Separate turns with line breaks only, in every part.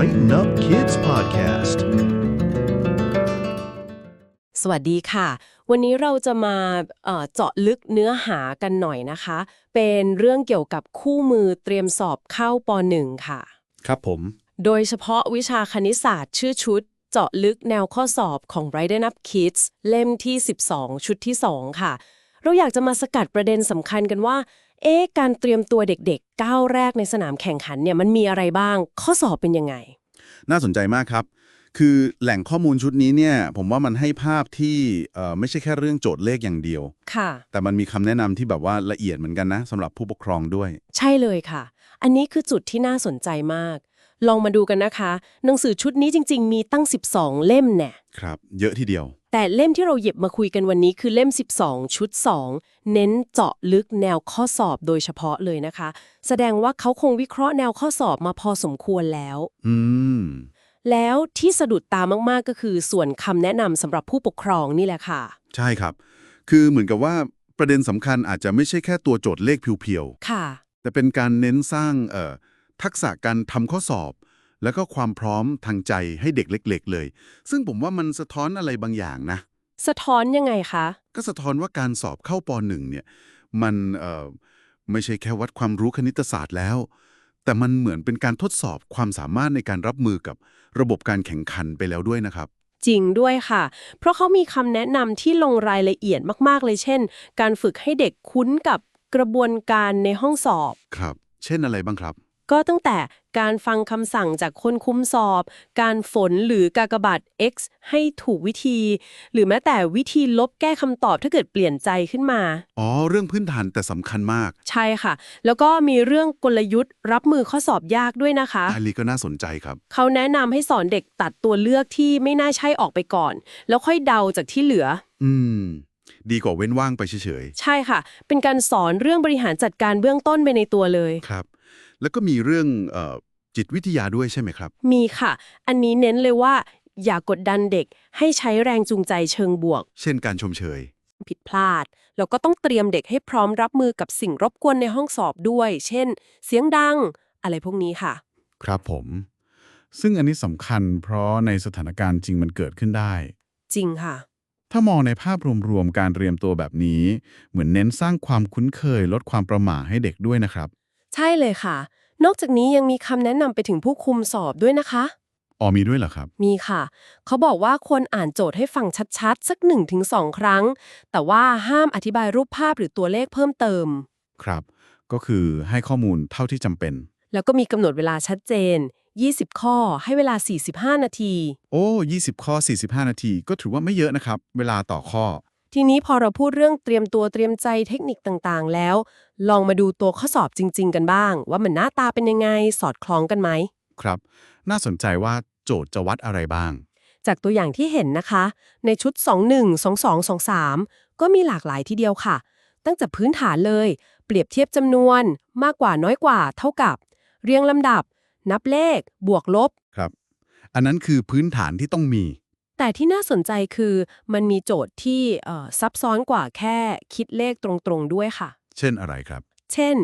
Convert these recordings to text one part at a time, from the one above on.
Brighten Up Kids Podcast.
สวัสดีค่ะ วันนี้เราจะมาเอ่อเจาะลึกเนื้อหากันหน่อยนะคะ เป็นเรื่องเกี่ยวกับคู่มือเตรียมสอบเข้าป .1 ค่ะ
ครับผม
โดยเฉพาะวิชาคณิตศาสตร์ชื่อชุด เจาะลึกแนวข้อสอบของ Brighten Up Kids เล่มที่ 12 ชุดที่ 2 ค่ะ เราอยากจะมาสกัดประเด็นสำคัญกันว่า เอ๊ะการเตรียมตัวเด็กๆก้าวแรกในสนามแข่งขันเนี่ยมันมีอะไรบ้าง ข้อสอบเป็นยังไง
น่าสนใจมากครับ คือแหล่งข้อมูลชุดนี้เนี่ย ผมว่ามันให้ภาพที่เอ่อไม่ใช่แค่เรื่องโจทย์เลขอย่างเดียว
ค่ะ
แต่มันมีคำแนะนำที่แบบว่าละเอียดเหมือนกันนะสำหรับผู้ปกครองด้วย
ใช่เลยค่ะ อันนี้คือจุดที่น่าสนใจมาก ลองมาดูกันนะคะ หนังสือชุดนี้จริง ๆ มีตั้ง 12 เล่มแน่
ครับ เยอะทีเดียว
แต่เล่มที่เราหยิบมาคุยกันวันนี้คือเล่ม 12 ชุด 2 เน้นเจาะลึกแนวข้อสอบโดยเฉพาะเลยนะคะ แสดงว่าเขาคงวิเคราะห์แนวข้อสอบมาพอสมควรแล้ว
อืม
แล้วที่สะดุดตามากๆก็คือส่วนคำแนะนำสำหรับผู้ปกครองนี่แหละค่ะ
ใช่ครับ คือเหมือนกับว่าประเด็นสำคัญอาจจะไม่ใช่แค่ตัวโจทย์เลขเพียว
ค่ะ
ๆ แต่เป็นการเน้นสร้างเอ่อทักษะการทำข้อสอบ แล้วก็ความพร้อมทางใจให้เด็กเล็ก ๆ เลย ซึ่งผมว่ามันสะท้อนอะไรบางอย่างนะ
สะท้อนยังไงคะ
ก็สะท้อนว่าการสอบเข้าป .1 เนี่ย มันเอ่อไม่ใช่แค่วัดความรู้คณิตศาสตร์แล้ว แต่มันเหมือนเป็นการทดสอบความสามารถในการรับมือกับระบบการแข่งขันไปแล้วด้วยนะครับ
จริงด้วยค่ะ เพราะเขามีคำแนะนำที่ลงรายละเอียดมากๆเลย เช่น การฝึกให้เด็กคุ้นกับกระบวนการในห้องสอบ
ครับ เช่นอะไรบ้างครับ
ก็ตั้งแต่การฟังคำสั่งจากคนคุ้มสอบ การฝนหรือกากบาท X ให้ถูกวิธี หรือแม้แต่วิธีลบแก้คำตอบถ้าเกิดเปลี่ยนใจขึ้นมา
อ๋อ เรื่องพื้นฐานแต่สำคัญมาก
ใช่ค่ะ แล้วก็มีเรื่องกลยุทธ์ รับมือข้อสอบยากด้วยนะคะ
อันนี้ก็น่าสนใจครับ
เขาแนะนำให้สอนเด็กตัดตัวเลือกที่ไม่น่าใช่ออกไปก่อน แล้วค่อยเดาจากที่เหลือ
อืมดีกว่าเว้นว่างไปเฉย
ใช่ค่ะ เป็นการสอนเรื่องบริหารจัดการเบื้องต้นไปในตัวเลย
ๆครับ แล้วก็มีเรื่องเอ่อจิตวิทยาด้วยใช่ไหมครับ
มีค่ะ อันนี้เน้นเลยว่า อย่ากดดันเด็กให้ใช้แรงจูงใจเชิงบวก
เช่นการชมเชย
ผิดพลาด แล้วก็ต้องเตรียมเด็กให้พร้อมรับมือกับสิ่งรบกวนในห้องสอบด้วย เช่น เสียงดัง อะไรพวกนี้ค่ะ
ครับผม ซึ่งอันนี้สำคัญเพราะในสถานการณ์จริงมันเกิดขึ้นได้
จริงค่ะ
ถ้ามองในภาพรวมๆ การเตรียมตัวแบบนี้ เหมือนเน้นสร้างความคุ้นเคย ลดความประหม่าให้เด็กด้วยนะครับ
ใช่เลยค่ะ นอกจากนี้ยังมีคำแนะนำไปถึงผู้คุมสอบด้วยนะคะ
อ๋อมีด้วยเหรอครับ
มีค่ะ เขาบอกว่าควรอ่านโจทย์ให้ฟังชัดๆ สัก 1-2 ครั้ง แต่ว่าห้ามอธิบายรูปภาพหรือตัวเลขเพิ่มเติม
ครับ ก็คือให้ข้อมูลเท่าที่จำเป็น
แล้วก็มีกำหนดเวลาชัดเจน 20 ข้อให้เวลา 45 นาที
โอ้ 20 ข้อ 45 นาที ก็ถือว่าไม่เยอะนะครับ เวลาต่อข้อ
ทีนี้พอเราพูดเรื่องเตรียมตัวเตรียมใจเทคนิคต่างๆ แล้ว ลองมาดูตัวข้อสอบจริง ๆ กันบ้าง ว่ามันหน้าตาเป็นยังไงสอดคล้องกันไหม
ครับ น่าสนใจว่าโจทย์จะวัดอะไรบ้าง
จากตัวอย่างที่เห็นนะคะ ในชุด 21 22 23 ก็มีหลากหลายทีเดียวค่ะ ตั้งแต่พื้นฐานเลย เปรียบเทียบจำนวน มากกว่าน้อยกว่า เท่ากับ เรียงลำดับ นับเลข บวกลบ
ครับ อันนั้นคือพื้นฐานที่ต้องมี
แต่ที่น่าสนใจคือมันมีโจทย์ที่เอ่อซับซ้อนกว่าแค่คิดเลขตรงๆด้วยค่ะ
เช่นอะไรครับ
เช่น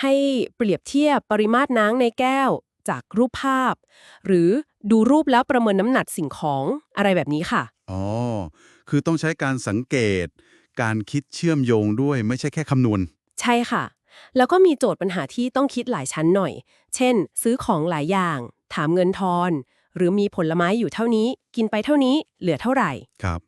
ให้เปรียบเทียบปริมาตรน้ำในแก้วจากรูปภาพ หรือดูรูปแล้วประเมินน้ำหนักสิ่งของอะไรแบบนี้ค่ะ
อ๋อ คือต้องใช้การสังเกต การคิดเชื่อมโยงด้วยไม่ใช่แค่คำนวณ
ใช่ค่ะ แล้วก็มีโจทย์ปัญหาที่ต้องคิดหลายชั้นหน่อย เช่น ซื้อของหลายอย่าง ถามเงินทอน หรือมีผลไม้อยู่เท่านี้ กินไปเท่านี้เหลือเท่าไหร่
ครับ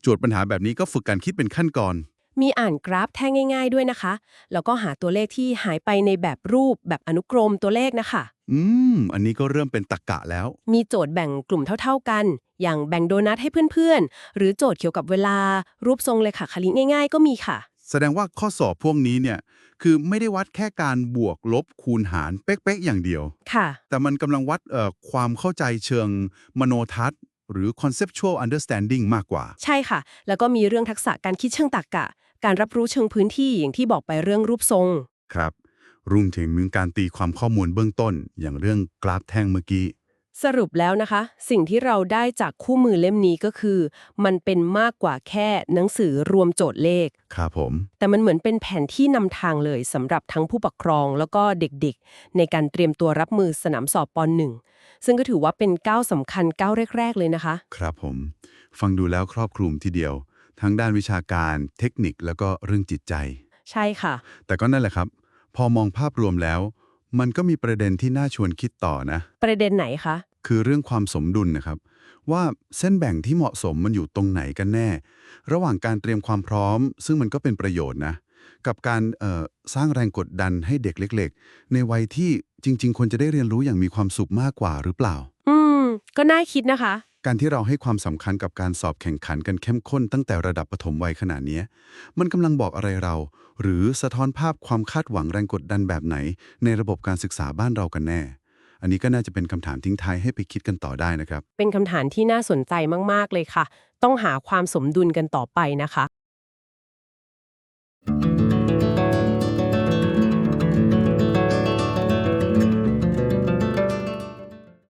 โจทย์ปัญหาแบบนี้ก็ฝึกการคิดเป็นขั้นก่อน
มีอ่านกราฟแท่งง่าย ๆ ด้วยนะคะ แล้วก็หาตัวเลขที่หายไปในแบบรูปแบบอนุกรมตัวเลขนะคะ
อืม อันนี้ก็เริ่มเป็นตรกกะแล้ว
มีโจทย์แบ่งกลุ่มเท่า ๆกัน อย่างแบ่งโดนัทให้เพื่อนๆ หรือโจทย์เกี่ยวกับเวลารูปทรงเลขาคณิตง่าย ๆ ก็มีค่ะ
แสดงว่าข้อสอบพวกนี้เนี่ย คือไม่ได้วัดแค่การบวกลบคูณหารเป๊ะๆอย่างเดียว
ค่ะ
แต่มันกำลังวัดเอ่อความเข้าใจเชิงมโนทัศน์ หรือ conceptual understanding มากกว่า
ใช่ค่ะ แล้วก็มีเรื่องทักษะการคิดเชิงตรรกะ การรับรู้เชิงพื้นที่อย่างที่บอกไปเรื่องรูปทรง
ครับรวมถึงมีการตีความข้อมูลเบื้องต้น อย่างเรื่องกราฟแท่งเมื่อกี้
สรุปแล้วนะคะ สิ่งที่เราได้จากคู่มือเล่มนี้ก็คือ มันเป็นมากกว่าแค่หนังสือรวมโจทย์เลข
ครับผม
แต่มันเหมือนเป็นแผนที่นำทางเลยสำหรับทั้งผู้ปกครองแล้วก็เด็กๆ ในการเตรียมตัวรับมือสนามสอบปหนึ่งซึ่งก็ถือว่าเป็นก้าวสำคัญก้าวแรก ๆ เลยนะคะ
ครับผม ฟังดูแล้วครอบคลุมทีเดียว ทั้งด้านวิชาการเทคนิคแล้วก็เรื่องจิตใจ
ใช่ค่ะ
แต่ก็นั่นแหละครับ พอมองภาพรวมแล้ว มันก็มีประเด็นที่น่าชวนคิดต่อนะ
ประเด็นไหนคะ
คือเรื่องความสมดุลนะครับ ว่าเส้นแบ่งที่เหมาะสมมันอยู่ตรงไหนกันแน่ ระหว่างการเตรียมความพร้อม ซึ่งมันก็เป็นประโยชน์นะ กับการเอ่อสร้างแรงกดดันให้เด็กเล็ก ๆ ในวัยที่จริง ๆควรจะได้เรียนรู้อย่างมีความสุขมากกว่าหรือเปล่า
อืม ก็น่าคิดนะคะ
การที่เราให้ความสำคัญกับการสอบแข่งขันกันเข้มข้นตั้งแต่ระดับปฐมวัยขนาดเนี้ยมันกำลังบอกอะไรเรา หรือสะท้อนภาพความคาดหวังแรงกดดันแบบไหน ในระบบการศึกษาบ้านเรากันแน่ อันนี้ก็น่าจะเป็นคำถามทิ้งท้ายให้ไปคิดกันต่อได้นะครับ
เป็นคำถามที่น่าสนใจมาก ๆ เลยค่ะ ต้องหาความสมดุลกันต่อไปนะคะ